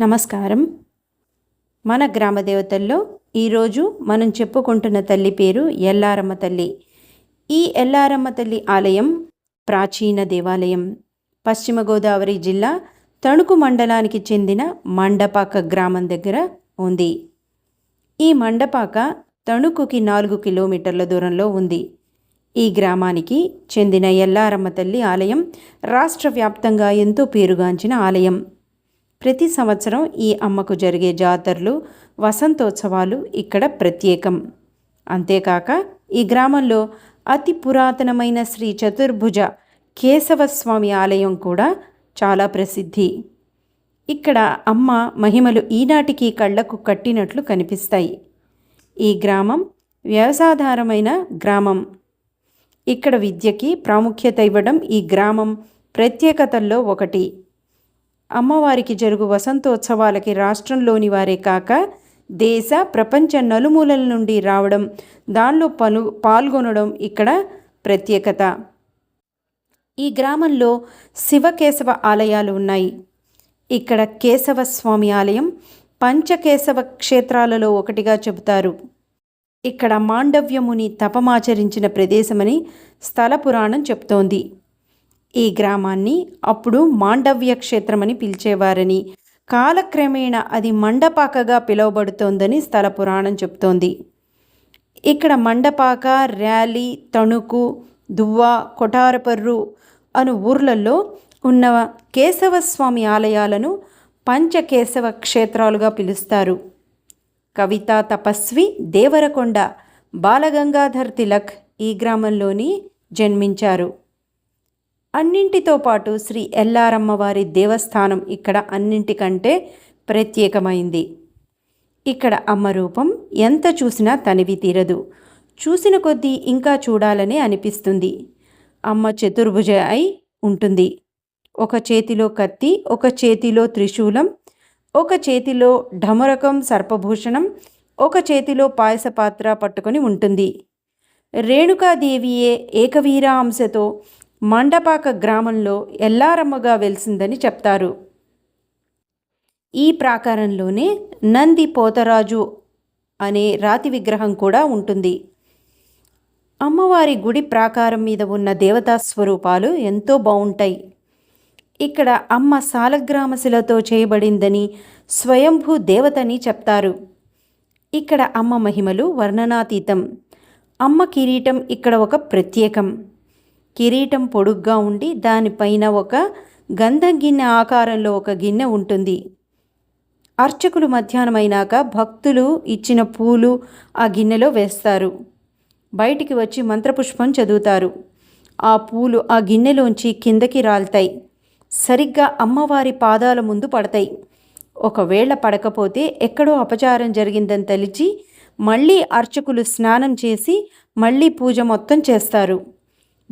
నమస్కారం. మన గ్రామ దేవతల్లో ఈరోజు మనం చెప్పుకుంటున్న తల్లి పేరు ఎల్లారమ్మ తల్లి. ఈ ఎల్లారమ్మ తల్లి ఆలయం ప్రాచీన దేవాలయం. పశ్చిమ గోదావరి జిల్లా తణుకు మండలానికి చెందిన మండపాక గ్రామం దగ్గర ఉంది. ఈ మండపాక తణుకుకి నాలుగు కిలోమీటర్ల దూరంలో ఉంది. ఈ గ్రామానికి చెందిన ఎల్లారమ్మ తల్లి ఆలయం రాష్ట్ర వ్యాప్తంగా ఎంతో పేరుగాంచిన ఆలయం. ప్రతి సంవత్సరం ఈ అమ్మకు జరిగే జాతరలు వసంతోత్సవాలు ఇక్కడ ప్రత్యేకం. అంతేకాక ఈ గ్రామంలో అతి పురాతనమైన శ్రీ చతుర్భుజ కేశవస్వామి ఆలయం కూడా చాలా ప్రసిద్ధి. ఇక్కడ అమ్మ మహిమలు ఈనాటికి కళ్ళకు కట్టినట్లు కనిపిస్తాయి. ఈ గ్రామం వ్యవసాధారమైన గ్రామం. ఇక్కడ విద్యకి ప్రాముఖ్యత ఇవ్వడం ఈ గ్రామం ప్రత్యేకతల్లో ఒకటి. అమ్మవారికి జరుగు వసంతోత్సవాలకి రాష్ట్రంలోని వారే కాక దేశ ప్రపంచ నలుమూలల నుండి రావడం దానిలో పలు పాల్గొనడం ఇక్కడ ప్రత్యేకత. ఈ గ్రామంలో శివకేశవ ఆలయాలు ఉన్నాయి. ఇక్కడ కేశవ స్వామి ఆలయం పంచకేశవ క్షేత్రాలలో ఒకటిగా చెబుతారు. ఇక్కడ మాండవ్యముని తపమాచరించిన ప్రదేశమని స్థల పురాణం చెప్తోంది. ఈ గ్రామాన్ని అప్పుడు మాండవ్య క్షేత్రమని పిలిచేవారని. కాలక్రమేణా అది మండపాకగా పిలువబడుతోందని స్థల పురాణం చెప్తోంది. ఇక్కడ మండపాక ర్యాలీ తణుకు దువ్వ కొటారపర్రు అను ఊర్లలో ఉన్న కేశవస్వామి ఆలయాలను పంచకేశవ క్షేత్రాలుగా పిలుస్తారు. కవితా తపస్వి దేవరకొండ బాలగంగాధర్ తిలక్ ఈ గ్రామంలోని జన్మించారు. అన్నింటితో పాటు శ్రీ ఎల్లారమ్మవారి దేవస్థానం ఇక్కడ అన్నింటికంటే ప్రత్యేకమైంది. ఇక్కడ అమ్మ రూపం ఎంత చూసినా తనివి తీరదు. చూసిన కొద్దీ ఇంకా చూడాలని అనిపిస్తుంది. అమ్మ చతుర్భుజ అయి ఉంటుంది. ఒక చేతిలో కత్తి ఒక చేతిలో త్రిశూలం ఒక చేతిలో ఢమరకం సర్పభూషణం ఒక చేతిలో పాయస పాత్ర పట్టుకొని ఉంటుంది. రేణుకాదేవియే ఏకవీరాంశతో మండపాక గ్రామంలో ఎల్లారమ్మగా వెలిసిందని చెప్తారు. ఈ ప్రాకారంలోనే నంది పోతరాజు అనే రాతి విగ్రహం కూడా ఉంటుంది. అమ్మవారి గుడి ప్రాకారం మీద ఉన్న దేవతా స్వరూపాలు ఎంతో బాగుంటాయి ఇక్కడ అమ్మ సాలగ్రామశిలతో చేయబడిందని స్వయంభూ దేవతని చెప్తారు. ఇక్కడ అమ్మ మహిమలు వర్ణనాతీతం. అమ్మ కిరీటం ఇక్కడ ఒక ప్రత్యేకం. కిరీటం పొడుగ్గా ఉండి దానిపైన ఒక గంధం గిన్నె ఆకారంలో ఒక గిన్నె ఉంటుంది. అర్చకులు మధ్యాహ్నమైనాక భక్తులు ఇచ్చిన పూలు ఆ గిన్నెలో వేస్తారు. బయటికి వచ్చి మంత్రపుష్పం చదువుతారు. ఆ పూలు ఆ గిన్నెలోంచి కిందకి రాలుతాయి. సరిగ్గా అమ్మవారి పాదాల ముందు పడతాయి. ఒకవేళ పడకపోతే ఎక్కడో అపచారం జరిగిందని తలిచి మళ్ళీ అర్చకులు స్నానం చేసి మళ్ళీ పూజ మొత్తం చేస్తారు.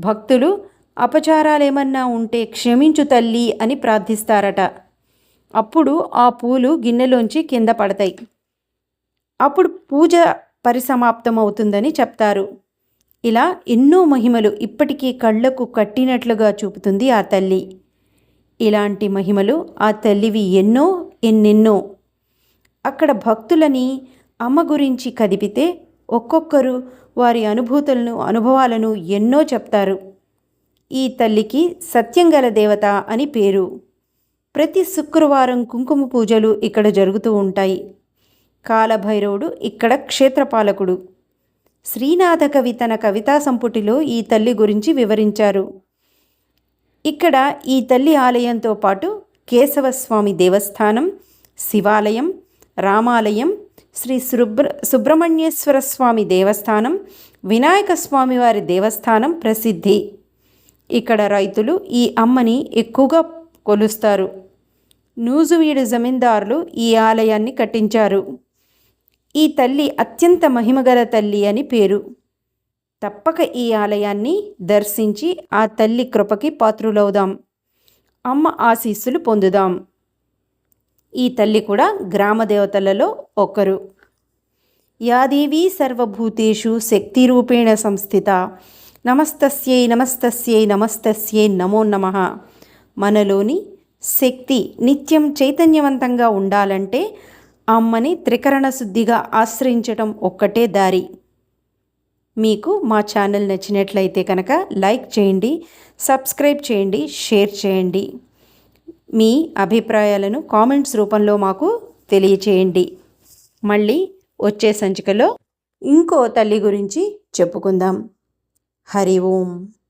భక్తులు అపచారాలేమన్నా ఉంటే క్షమించు తల్లి అని ప్రార్థిస్తారట. అప్పుడు ఆ పూలు గిన్నెలోంచి కింద పడతాయి. అప్పుడు పూజ పరిసమాప్తమవుతుందని చెప్తారు. ఇలా ఎన్నో మహిమలు ఇప్పటికీ కళ్ళకు కట్టినట్లుగా చూపుతుంది ఆ తల్లి. ఇలాంటి మహిమలు ఆ తల్లివి ఎన్నో ఎన్నెన్నో. అక్కడ భక్తులని అమ్మ గురించి కదిపితే ఒక్కొక్కరు వారి అనుభూతులను అనుభవాలను ఎన్నో చెప్తారు. ఈ తల్లికి సత్యంగల దేవత అని పేరు. ప్రతి శుక్రవారం కుంకుమ పూజలు ఇక్కడ జరుగుతూ ఉంటాయి. కాలభైరవుడు ఇక్కడ క్షేత్రపాలకుడు. శ్రీనాథ కవి తన కవితా సంపుటిలో ఈ తల్లి గురించి వివరించారు. ఇక్కడ ఈ తల్లి ఆలయంతో పాటు కేశవస్వామి దేవస్థానం శివాలయం రామాలయం శ్రీ సుబ్ర సుబ్రహ్మణ్యేశ్వర స్వామి దేవస్థానం వినాయక స్వామివారి దేవస్థానం ప్రసిద్ధి. ఇక్కడ రైతులు ఈ అమ్మని ఎక్కువగా కొలుస్తారు. నూజువీడు జమీందారులు ఈ ఆలయాన్ని కట్టించారు. ఈ తల్లి అత్యంత మహిమగల తల్లి అని పేరు. తప్పక ఈ ఆలయాన్ని దర్శించి ఆ తల్లి కృపకి పాత్రులవుదాం. అమ్మ ఆశీస్సులు పొందుదాం. ఈ తల్లి కూడా గ్రామదేవతలలో ఒకరు. యాదేవీ సర్వభూతేషు శక్తి రూపేణ సంస్థిత. నమస్తస్యై నమస్తస్యై నమస్తస్యై నమో నమ. మనలోని శక్తి నిత్యం చైతన్యవంతంగా ఉండాలంటే అమ్మని త్రికరణ శుద్ధిగా ఆశ్రయించటం ఒక్కటే దారి. మీకు మా ఛానల్ నచ్చినట్లయితే కనుక లైక్ చేయండి సబ్స్క్రైబ్ చేయండి షేర్ చేయండి. మీ అభిప్రాయాలను కామెంట్స్ రూపంలో మాకు తెలియచేయండి. మళ్ళీ వచ్చే సంచికలో ఇంకో తల్లి గురించి చెప్పుకుందాం. హరి ఓం.